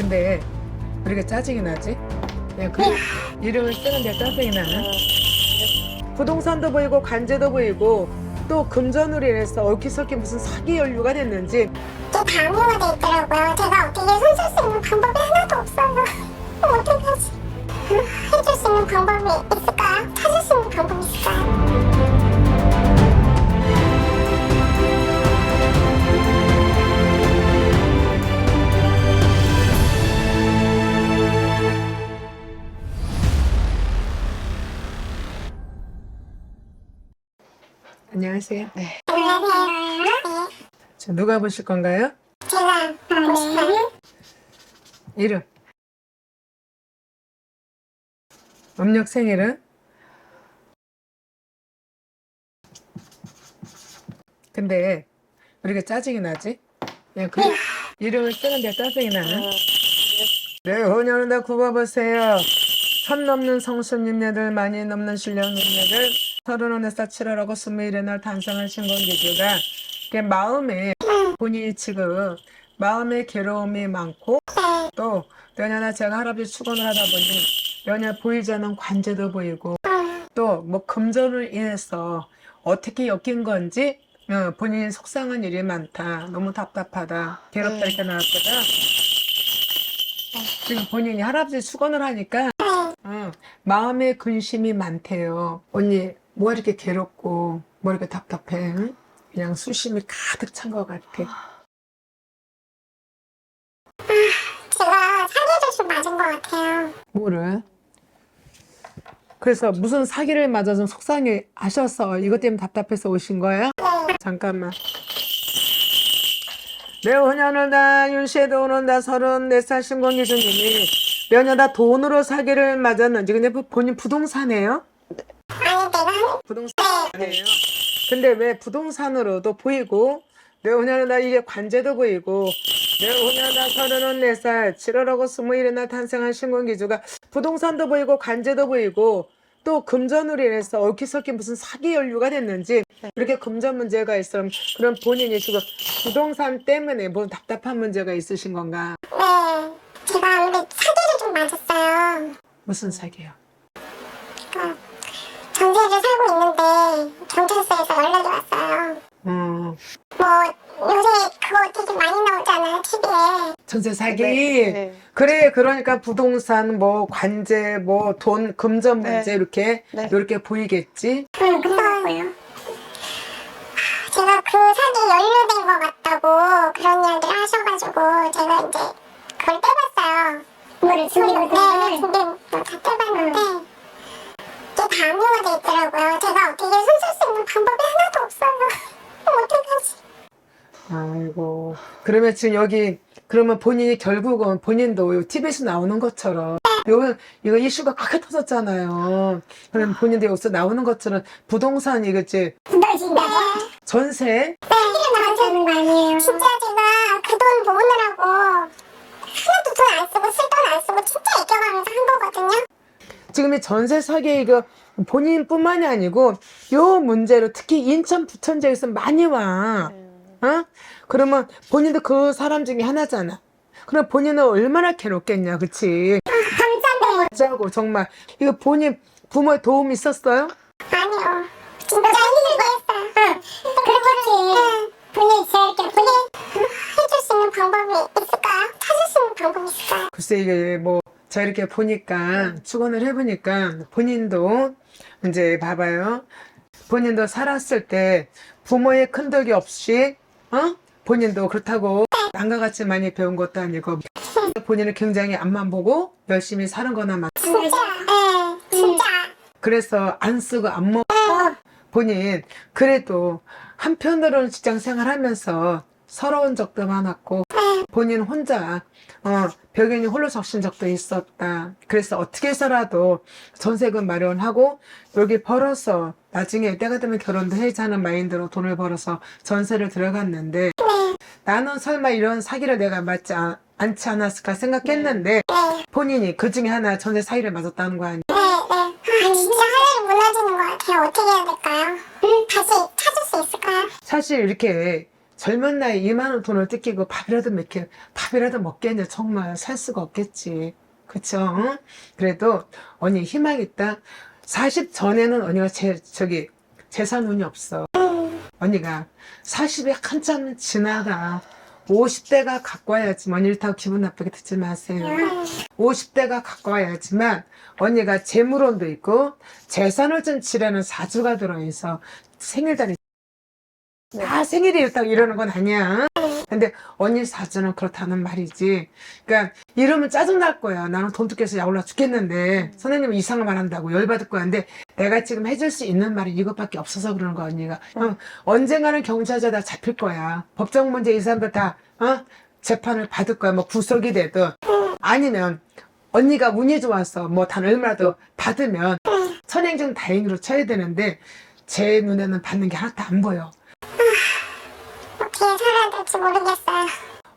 근데 왜 이렇게 짜증이 나지? 그냥 그 이름을 쓰는데 짜증이 나나? 부동산도 보이고 관제도 보이고 또 금전으로 인해서 얽히설킨 무슨 사기 연루가 됐는지 이게 강요가 돼 있더라고요. 제가 어떻게 손쓸 수 있는 방법이 하나도 없어요. 그럼 어떡하지? 해줄 수 있는 방법이 있을까요? 찾을 수 있는 방법이 있을까요? 안녕하세요. 안녕하세요. 네. 자, 누가 보실 건가요? 제가 보고 싶어요. 이름 음력 생일은 근데 왜 이렇게 짜증이 나지? 그냥 그 이름을 쓰는데 짜증이 나나? 네, 혼혈은 다 굽어보세요. 천 넘는 성수님네들 많이 넘는 신령님네들 서른원에 사치라라고 스물일의 날 탄생한 신공기주가 이게 마음에 본인이 지금 마음에 괴로움이 많고 또 연연아 제가 할아버지 축원을 하다 보니 연연 보이지 않는 관제도 보이고 또 뭐 금전을 인해서 어떻게 엮인 건지 어, 본인이 속상한 일이 많다. 너무 답답하다. 괴롭다 이렇게 나왔거든. 지금 본인이 할아버지 축원을 하니까 어, 마음에 근심이 많대요. 언니 뭐 이렇게 괴롭고 뭐 이렇게 답답해 응? 그냥 수심이 가득 찬 것 같아 제가 사기를 좀 맞은 것 같아요. 뭐를? 그래서 무슨 사기를 맞아서 속상해 하셔서 이것 때문에 답답해서 오신 거예요? 잠깐만. 내 혼연을 다 윤시에도 오는다 서른 네 살 신공기주님이 몇년다 돈으로 사기를 맞았는지 근데 뭐 본인 부동산이에요? 부동산이에요. 근데 왜 부동산으로도 보이고 내 혼연하다 이게 관제도 보이고 내 혼연하다 서른은 네살 7월하고 스물일의 날 탄생한 신공기주가 부동산도 보이고 관제도 보이고 또 금전으로 인해서 얽히설킨 무슨 사기 연루가 됐는지 이렇게 금전 문제가 있으면 그럼 본인이 지금 부동산 때문에 뭐 답답한 문제가 있으신 건가? 네. 제가 근데 사기를 좀 맞았어요. 무슨 사기요? 전세를 살고 있는데 경찰서에서 연락이 왔어요. 음, 뭐 요새 그거 되게 많이 나오잖아요 TV에. 전세 사기. 네. 그래 그러니까 부동산 뭐 관제 뭐 돈 금전 문제 네. 이렇게 네. 이렇게 보이겠지 응, 그래서 제가 그 사기 연루된 것 같다고 그런 이야기를 하셔가지고 제가 이제 그걸 떼봤어요. 뭐를 소리를 네, 근데 뭐다 떼봤는데 이게 강요가 돼 있더라고요. 제가 어떻게 손쓸 수 있는 방법이 하나도 없어요. 어떡하지? 아이고 그러면 지금 여기 그러면 본인이 결국은 본인도 TV에서 나오는 것처럼 요 이거 이슈가 크게 터졌잖아요 그럼 본인도 여기서 나오는 것처럼 부동산 이거지 네. 전세 사기를 맞는 거 아니에요. 진짜 제가 그 돈 모으느라고 하나도 돈 안 쓰고 쓸 돈 안 쓰고 진짜 이겨가면서 한 거거든요. 지금 이 전세 사기 이거 본인뿐만이 아니고 요 문제로 특히 인천 부천 지역에서 많이 와 어? 그러면 본인도 그 사람 중에 하나잖아. 그럼 본인은 얼마나 괴롭겠냐, 그치? 짜고, 정말. 이거 본인 부모의 도움 있었어요? 아니요. 진짜 힘들고 했어요. 그렇지. 본인 제가 본인 해줄 수 있는 방법이 있을까요? 찾을 수 있는 방법이 있을까요? 글쎄, 이게 뭐, 저 이렇게 보니까, 축원을 해보니까, 본인도, 이제 봐봐요. 본인도 살았을 때, 부모의 큰 덕이 없이, 어? 본인도 그렇다고, 남과 같이 많이 배운 것도 아니고, 본인은 굉장히 앞만 보고, 열심히 사는 거나 막, 진짜. 네. 진짜. 그래서 안 쓰고 안 먹고 본인 그래도 한편으로는 직장 생활하면서 서러운 적도 많았고 본인 혼자 어, 벽연이 홀로 적신 적도 있었다. 그래서 어떻게 해서라도 전세금 마련하고 여기 벌어서 나중에 때가 되면 결혼도 해자는 마인드로 돈을 벌어서 전세를 들어갔는데 나는 설마 이런 사기를 내가 맞지 않, 않지 않았을까 생각했는데 본인이 그 중에 하나 전세 사기를 맞았다는 거 아니야? 네, 네. 아, 진짜 하늘이 무너지는 것 같아요. 어떻게 해야 될까요? 다시 찾을 수 있을까요? 사실 이렇게 젊은 나이 이만원 돈을 뜯기고 밥이라도 먹게 밥이라도 먹겠냐 정말 살 수가 없겠지. 그쵸? 응? 그래도 언니 희망 있다. 40 전에는 언니가 제 저기 재산 운이 없어. 언니가 40이 한참 지나가. 50대가 가까워야지 언니 일타고 기분 나쁘게 듣지 마세요. 50대가 가까워야지만 언니가 재물운도 있고 재산을 좀 지르는 사주가 들어있어. 생일달이 다 생일이 있다고 이러는 건 아니야. 근데 언니 사주는 그렇다는 말이지. 그러니까 이러면 짜증날 거야. 나는 돈 뜯겨서 약올라 죽겠는데 선생님은 이상한 말 한다고 열받을 거야. 근데 내가 지금 해줄 수 있는 말이 이것밖에 없어서 그러는 거야 언니가. 형, 언젠가는 경찰자 다 잡힐 거야. 법정 문제 이 사람들 다 어? 재판을 받을 거야. 뭐 구속이 되든 아니면 언니가 운이 좋아서 뭐 단 얼마라도 받으면 선행증 다행으로 쳐야 되는데 제 눈에는 받는 게 하나도 안 보여 될지 모르겠어요.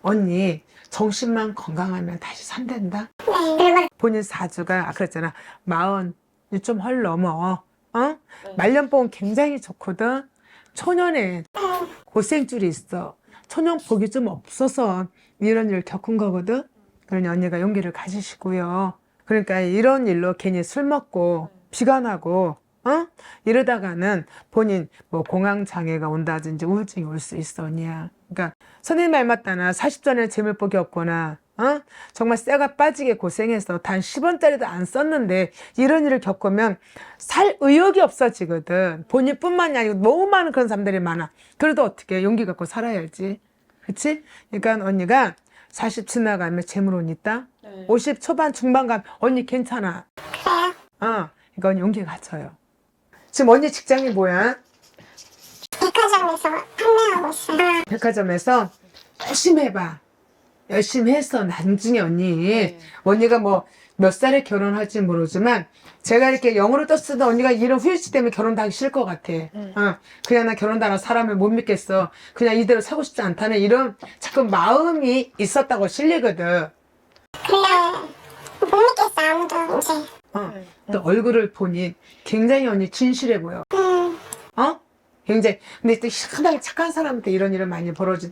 언니 정신만 건강하면 다시 산댄다? 네. 그리고 본인 사주가 아 그랬잖아. 마흔이 좀헐 넘어. 어? 말년봉 굉장히 좋거든? 초년에 고생줄이 있어. 초년 복이 좀 없어서 이런 일을 겪은 거거든? 그러니 언니가 용기를 가지시고요. 그러니까 이런 일로 괜히 술 먹고 비가 나고 어 이러다가는 본인 뭐 공황 장애가 온다든지 우울증이 올 수 있어 언니야 그러니까 선생님 말 맞다나 40전에 재물복이 없거나 어? 정말 쇠가 빠지게 고생해서 단 10원짜리도 안 썼는데 이런 일을 겪으면 살 의욕이 없어지거든. 본인뿐만이 아니고 너무 많은 그런 사람들이 많아. 그래도 어떻게 용기 갖고 살아야지. 그치? 그러니까 언니가 40 지나가면 재물운 있다. 네. 50 초반 중반 가면 언니 괜찮아. 그래요. 어, 이건 용기 갖춰요. 지금 언니 직장이 뭐야? 백화점에서 판매하고 있어요. 백화점에서 열심히 해봐. 열심히 했어. 나중에 언니. 네. 언니가 뭐 몇 살에 결혼할지 모르지만 제가 이렇게 영어로 떴을 때 언니가 이런 후유증 때문에 결혼도 하기 싫을 것 같아. 어, 그냥 나 결혼도 안한 사람을 못 믿겠어. 그냥 이대로 살고 싶지 않다는 이런 자꾸 마음이 있었다고 실리거든. 그냥 못 믿겠어 아무도 이제. 어, 네. 또 얼굴을 보니 굉장히 언니 진실해 보여. 음, 어? 굉장히 근데 또 희한하게 착한 사람한테 이런 일은 많이 벌어지,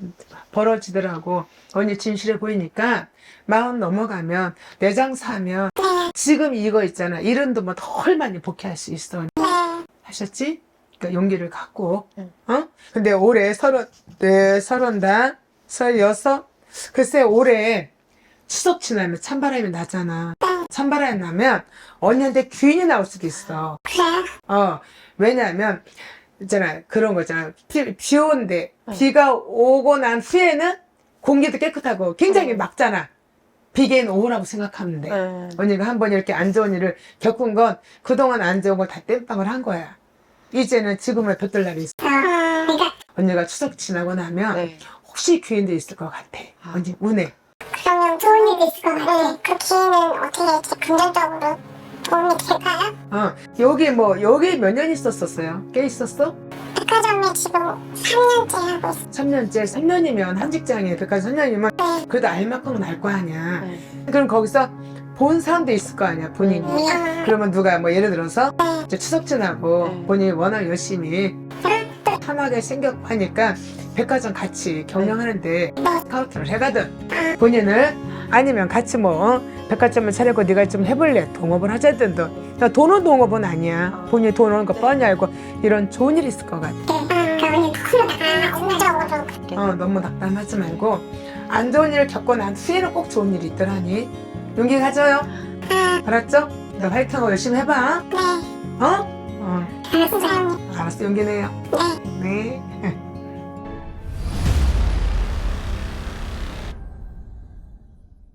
벌어지더라고 언니 진실해 보이니까 마음 넘어가면 내장 사면 지금 이거 있잖아 이런도 뭐덜 많이 복귀할 수 있어 네. 하셨지? 그러니까 용기를 갖고 응. 어? 근데 올해 서른 네 서른다 서여섯 글쎄 올해 추석 지나면 찬바람이 나잖아 찬바람이 나면 언니한테 귀인이 나올 수도 있어 그래요. 어, 왜냐하면, 있잖아, 그런 거 있잖아. 비, 비 오는데, 비가 오고 난 후에는 공기도 깨끗하고 굉장히 음. 막잖아. 비계는 오라고 생각하면 돼. 네. 언니가 한 번 이렇게 안 좋은 일을 겪은 건 그동안 안 좋은 걸 다 땜빵을 한 거야. 이제는 지금의 볕들 날이 있어. 어, 그러니까 언니가 추석 지나고 나면 네. 혹시 귀인도 있을 것 같아. 아. 언니, 운해. 것 같아요. 그 기회는 어떻게 이제 금전적으로 도움이 될까요? 어, 여기 뭐, 여기 몇 년 있었었어요? 꽤 있었어? 백화점에 지금 3년째 하고 있어요. 3년째, 3년이면 한 직장에 백화점 3년이면 그래도 알 만큼은 알 거 아니야. 네. 그럼 거기서 본 사람도 있을 거 아니야, 본인이. 음, 그러면 누가 뭐 예를 들어서 이제 추석 지나고 네. 본인이 워낙 열심히 편하게 생겼고 하니까 백화점 같이 경영하는데 스카우트를 해가든 본인을 아니면 같이 뭐 백화점을 차리고 네가 좀 해볼래? 동업을 하자든 너 돈은 동업은 아니야. 본인이 돈 오는 거 뻔히 알고 이런 좋은 일이 있을 것 같아. 어, 너무 낙담하지 말고 안 좋은 일을 겪고 난 후에는 꼭 좋은 일이 있더라니. 용기 가져요. 아, 알았죠? 너 화이팅하고 열심히 해봐. 네, 어? 어. 알았어 용기 내요. 네. 네